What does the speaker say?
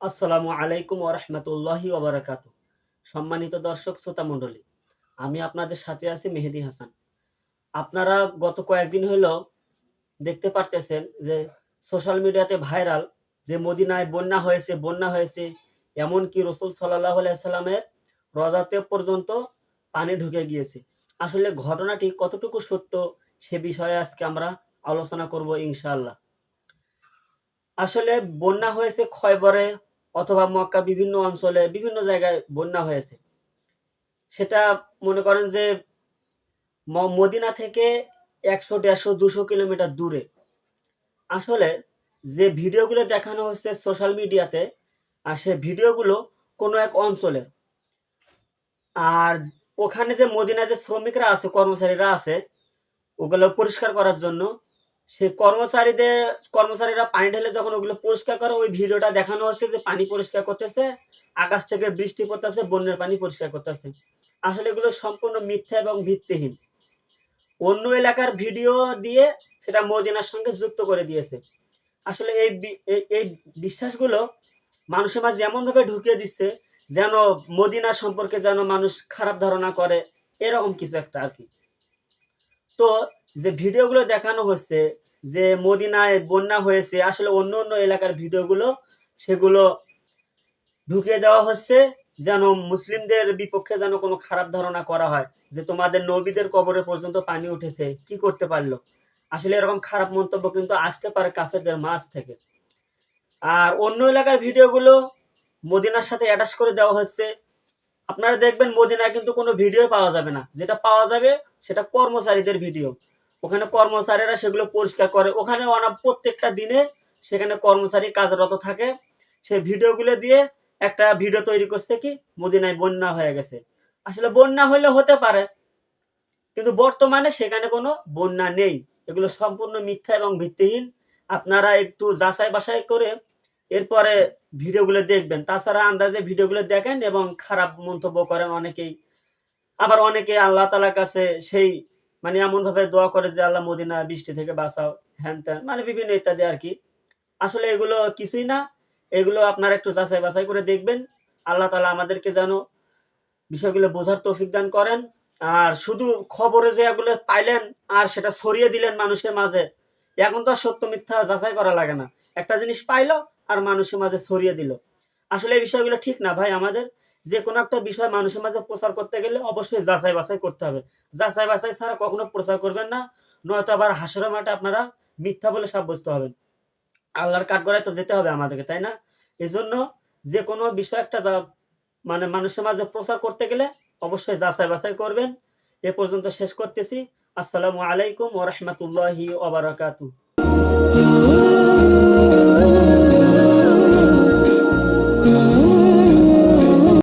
আসসালামু আলাইকুম ওরহমতুল্লাহি ওবরাকাত সম্মানিত দর্শক, শ্রোতা মণ্ডলী, আমি আপনাদের সাথে আছি মেহেদি হাসান। আপনারা গত কয়েকদিন হলো দেখতে পারতেছেন যে সোশ্যাল মিডিয়াতে ভাইরাল যে মদিনায় বন্যা হয়েছে বন্যা হয়েছে, এমনকি রসুল সাল্লাহ সাল্লামের রজাতে পর্যন্ত পানি ঢুকে গিয়েছে। আসলে ঘটনাটি কতটুকু সত্য সে বিষয়ে আজকে আমরা আলোচনা করব ইনশাল্লাহ আসলে বন্যা হয়েছে খয়বরে অথবা মক্কা বিভিন্ন অঞ্চলে, বিভিন্ন জায়গায় বন্যা হয়েছে। সেটা মনে করেন যে মদিনা থেকে একশো, দেড়শো, দুশো কিলোমিটার দূরে। আসলে যে ভিডিওগুলো দেখানো হচ্ছে সোশ্যাল মিডিয়াতে আর সে ভিডিওগুলো কোনো এক অঞ্চলে। আর ওখানে যে মদিনা যে শ্রমিকরা আছে, কর্মচারীরা আছে, ওগুলো পরিষ্কার করার জন্য সে কর্মচারীদের, কর্মচারীরা পানি ঢেলে যখন ওগুলো পরিষ্কার করে, ওই ভিডিওটা দেখানো হচ্ছে যে পানি পরিষ্কার করতেছে, আকাশ থেকে বৃষ্টি পড়তেছে, বন্যার পানি পরিষ্কার করতেছে। আসলে এগুলো সম্পূর্ণ মিথ্যা এবং ভিত্তিহীন। অন্য এলাকার ভিডিও দিয়ে সেটা মদিনার সঙ্গে যুক্ত করে দিয়েছে। আসলে এই এই- বিশ্বাসগুলো মানুষের মাঝে এমন ভাবে ঢুকিয়ে দিচ্ছে যেন মদিনা সম্পর্কে যেন মানুষ খারাপ ধারণা করে, এরকম কিছু একটা আর কি। তো যে ভিডিওগুলো দেখানো হচ্ছে যে মদিনায় বন্যা হয়েছে, আসলে অন্য অন্য এলাকার ভিডিওগুলো সেগুলো ঢুকিয়ে দেওয়া হচ্ছে যেন মুসলিমদের বিপক্ষে যেন কোনো খারাপ ধারণা করা হয়, যে তোমাদের নবীদের কবরে পর্যন্ত পানি উঠেছে, কি করতে পারল? আসলে এরকম খারাপ মন্তব্য কিন্তু আসতে পারে কাফেরদের মাছ থেকে। আর অন্য এলাকার ভিডিওগুলো মদিনার সাথে অ্যাটাচ করে দেওয়া হচ্ছে। আপনারা দেখবেন মদিনায় কিন্তু কোনো ভিডিও পাওয়া যাবে না। যেটা পাওয়া যাবে সেটা কর্মচারীদের ভিডিও। ওখানে কর্মচারীরা সেগুলো পরিষ্কার করে। ওখানে অনা প্রত্যেকটা দিনে সেখানে কর্মচারী কাজরত থাকে। সেই ভিডিওগুলো দিয়ে একটা ভিডিও তৈরি করছে কি, মদিনায় বন্যা হয়ে গেছে। আসলে বন্যা হলে হতে পারে, কিন্তু বর্তমানে সেখানে কোনো বন্যা নেই। এগুলো সম্পূর্ণ মিথ্যা এবং ভিত্তিহীন। আপনারা একটু যাচাই বাছাই করে এরপরে ভিডিওগুলো দেখবেন। তাছাড়া আন্দাজে ভিডিওগুলো দেখেন এবং খারাপ মন্তব্য করেন অনেকেই। আবার অনেকে আল্লাহ তালার কাছে সেই মানে এমন ভাবে দোয়া করে যে, আল্লাহ মদিনা বৃষ্টি থেকে বাঁচাও। হ্যান ত্যান মানে বিভিন্ন ইত্যাদি আর কি। আসলে এগুলো কিছুই না। এগুলো আপনারা একটু যাচাই বাছাই করে দেখবেন। আল্লাহ তালা আমাদেরকে যেন বিষয়গুলো বোঝার তৌফিক দান করেন। আর শুধু খবরে যে এগুলো পাইলেন আর সেটা ছড়িয়ে দিলেন মানুষের মাঝে, এখন তো আর সত্য মিথ্যা যাচাই করা লাগে না। একটা জিনিস পাইলো আর মানুষের মাঝে ছড়িয়ে দিল। আসলে এই বিষয়গুলো ঠিক না ভাই আমাদের। যে কোনো একটা বিষয় মানুষের মাঝে প্রচার করতে গেলে অবশ্যই যাচাই বাছাই করতে হবে। যাচাই বাছাই ছাড়া কখনো প্রচার করবেন না, নয়তো আবার হাসরের মাঠে আপনারা মিথ্যা বলে সাব্যস্ত হবেন। আল্লাহর কাঠগড়ায় তো যেতে হবে আমাদেরকে, তাই না? এজন্য যে কোনো বিষয় একটা মানে মানুষের মাঝে প্রচার করতে গেলে অবশ্যই যাচাই বাছাই করবেন। এ পর্যন্ত শেষ করতেছি। আসসালামু আলাইকুম ওরহমতুল্লাহি ওবরাকাতু